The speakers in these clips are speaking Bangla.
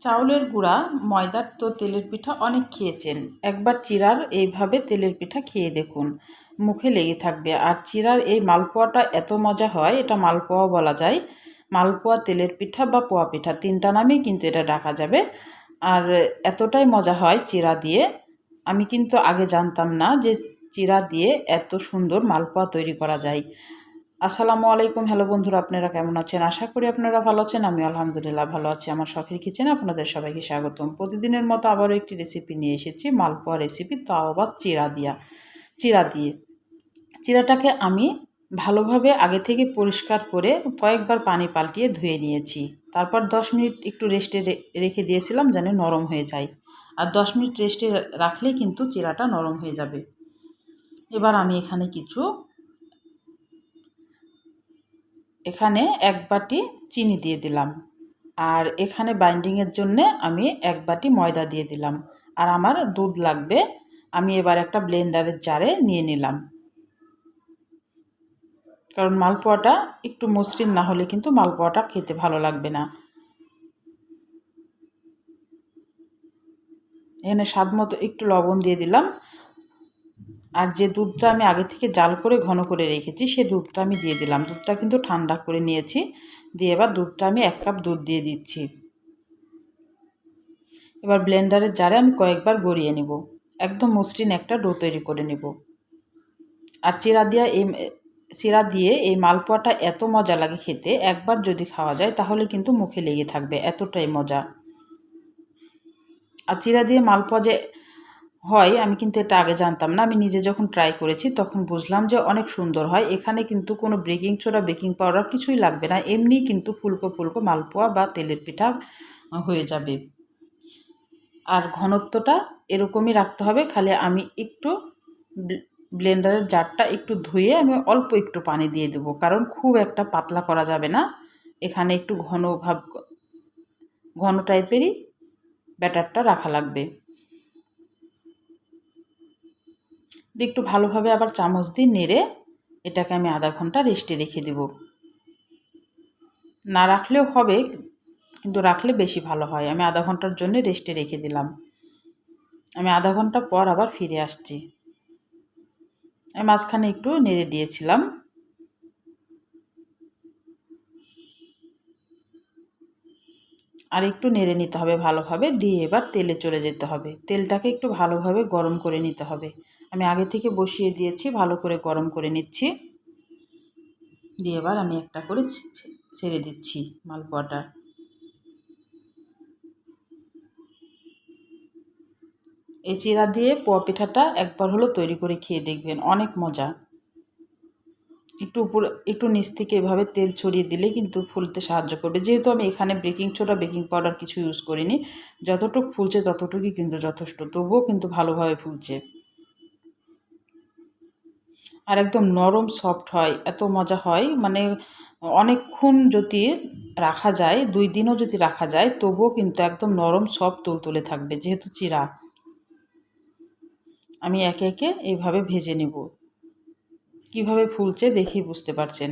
চাউলের গুঁড়া, ময়দার তো তেলের পিঠা অনেক খেয়েছেন। একবার চিরার এইভাবে তেলের পিঠা খেয়ে দেখুন। মুখে লেগে থাকবে। আর চিরার এই মালপোয়াটা এত মজা হয়, এটা মালপোয়া বলা যায়। মালপোয়া তেলের পিঠা বা পোয়া পিঠা, তিনটা নামেই কিন্তু এটা ডাকা যাবে। আর এতটাই মজা হয় চিরা দিয়ে। আমি কিন্তু আগে জানতাম না যে চিরা দিয়ে এত সুন্দর মালপোয়া তৈরি করা যায়। আসসালামু আলাইকুম। হ্যালো বন্ধুরা, আপনারা কেমন আছেন? আশা করি আপনারা ভালো আছেন। আমি আলহামদুলিল্লাহ ভালো আছি। আমার শখের কিচেনে আপনাদের সবাইকে স্বাগতম। প্রতিদিনের মতো আবারও একটি রেসিপি নিয়ে এসেছি, মালপোয়া রেসিপি তাও আবার চিরা দিয়া। চিরা দিয়ে। চিরাটাকে আমি ভালোভাবে আগে থেকে পরিষ্কার করে কয়েকবার পানি পাল্টিয়ে ধুয়ে নিয়েছি। তারপর দশ মিনিট একটু রেস্টে রেখে দিয়েছিলাম যেন নরম হয়ে যায়। আর দশ মিনিট রেস্টে রাখলেই কিন্তু চিরাটা নরম হয়ে যাবে। এবার আমি এখানে কিছু এখানে এক বাটি চিনি দিয়ে দিলাম। আর এখানে বাইন্ডিংয়ের জন্যে আমি এক বাটি ময়দা দিয়ে দিলাম। আর আমার দুধ লাগবে, আমি এবার একটা ব্লেন্ডারের জারে নিয়ে নিলাম। কারণ মালপোয়াটা একটু মসৃণ না হলে কিন্তু মালপোয়াটা খেতে ভালো লাগবে না। এখানে স্বাদ মতো একটু লবণ দিয়ে দিলাম। আর যে দুধটা আমি আগে থেকে জাল করে ঘন করে রেখেছি, সে দুধটা আমি দিয়ে দিলাম। দুধটা কিন্তু ঠান্ডা করে নিয়েছি। দিয়ে এবার দুধটা আমি এক কাপ দুধ দিয়ে দিচ্ছি। এবার ব্লেন্ডারের জারে আমি কয়েকবার গড়িয়ে নিব। একদম মসৃণ একটা ডো তৈরি করে নেব। আর চিরা দিয়া এই চিরা দিয়ে এই মালপোয়াটা এত মজা লাগে খেতে, একবার যদি খাওয়া যায় তাহলে কিন্তু মুখে লেগে থাকবে, এতটাই মজা। আর চিরা দিয়ে মালপোয়া যে হয়, আমি কিন্তু এটা আগে জানতাম না। আমি নিজে যখন ট্রাই করেছি, তখন বুঝলাম যে অনেক সুন্দর হয়। এখানে কিন্তু কোনো বেকিং সোডা বেকিং পাউডার কিছুই লাগবে না। এমনি কিন্তু ফুলকো ফুলকো মালপোয়া বা তেলের পিঠা হয়ে যাবে। আর ঘনত্বটা এরকমই রাখতে হবে। খালি আমি একটু ব্লেন্ডারের জারটা একটু ধুয়ে আমি অল্প একটু পানি দিয়ে দেব। কারণ খুব একটা পাতলা করা যাবে না। এখানে একটু ঘন ভাব, ঘন টাইপেরই ব্যাটারটা রাখা লাগবে। দিয়ে একটু ভালোভাবে আবার চামচ দিয়ে নেড়ে এটাকে আমি আধা ঘণ্টা রেস্টে রেখে দেব। না রাখলেও হবে, কিন্তু রাখলে বেশি ভালো হয়। আমি আধা ঘণ্টার জন্য রেস্টে রেখে দিলাম। আমি আধা ঘণ্টা পর আবার ফিরে আসছি। আমি মাঝখানে একটু নেড়ে দিয়েছিলাম। আর একটু নেড়ে নিতে হবে ভালোভাবে, দিয়ে এবার তেলে চলে যেতে হবে। তেলটাকে একটু ভালোভাবে গরম করে নিতে হবে। আমি আগে থেকে বসিয়ে দিয়েছি, ভালো করে গরম করে নিচ্ছি। দিয়ে এবার আমি একটা করে ছেড়ে দিচ্ছি মালপোয়াটা। এই চিরা দিয়ে পোয়া পিঠাটা একবার হলো তৈরি করে খেয়ে দেখবেন, অনেক মজা। একটু উপর, একটু নিচ থেকে এভাবে তেল ছড়িয়ে দিলে কিন্তু ফুলতে সাহায্য করবে। যেহেতু আমি এখানে বেকিং সোডা বেকিং পাউডার কিছু ইউজ করিনি। যতটুকু ফুলছে ততটুকুই কিন্তু যথেষ্ট। তবুও কিন্তু ভালোভাবে ফুলছে। আর একদম নরম সফট হয়, এত মজা হয় মানে অনেকক্ষণ যদি রাখা যায়, দুই দিনও যদি রাখা যায়, তবুও কিন্তু একদম নরম সফট তুলতুলে থাকবে, যেহেতু চিরা। আমি একে একে এইভাবে ভেজে নেব। কীভাবে ফুলছে দেখেই বুঝতে পারছেন।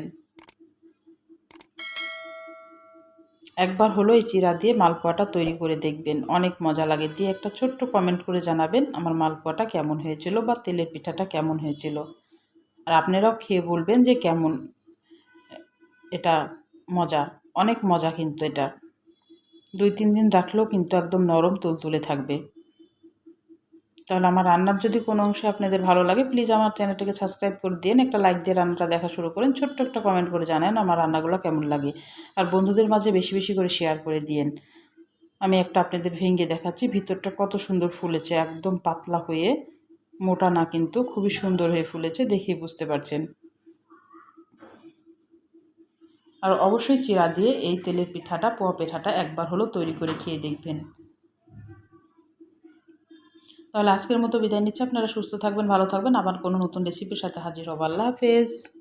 একবার হলো এই চিরা দিয়ে মালপোয়াটা তৈরি করে দেখবেন। অনেক মজা লাগে দিয়ে একটা ছোট্ট কমেন্ট করে জানাবেন আমার মালপোয়াটা কেমন হয়েছিল বা তেলের পিঠাটা কেমন হয়েছিল। আর আপনারাও খেয়ে বলবেন যে কেমন, এটা মজা, অনেক মজা কিন্তু এটা। দুই তিন দিন রাখলেও কিন্তু একদম নরম তুলতুলে থাকবে। তাহলে আমার রান্নার যদি কোনো অংশে আপনাদের ভালো লাগে প্লিজ আমার চ্যানেলটাকে সাবস্ক্রাইব করে দিন, একটা লাইক দিয়ে রান্নাটা দেখা শুরু করেন, ছোট্ট একটা কমেন্ট করে জানান আমার রান্নাগুলো কেমন লাগে। আর বন্ধুদের মাঝে বেশি বেশি করে শেয়ার করে দিন আমি একটা আপনাদের ভেঙে দেখাচ্ছি, ভিতরটা কত সুন্দর ফুলেছে, একদম পাতলা হয়ে, মোটা না কিন্তু, খুবই সুন্দর হয়ে ফুলেছে দেখেই বুঝতে পারছেন। আর অবশ্যই চিরা দিয়ে এই তেলের পিঠাটা, পোয়া পিঠাটা একবার হলো তৈরি করে খেয়ে দেখবেন। তাহলে আজকের মতো বিদায় নিচ্ছি। আপনারা সুস্থ থাকবেন, ভালো থাকবেন। আবার কোনো নতুন রেসিপির সাথে হাজির হব। আল্লাহ হাফেজ।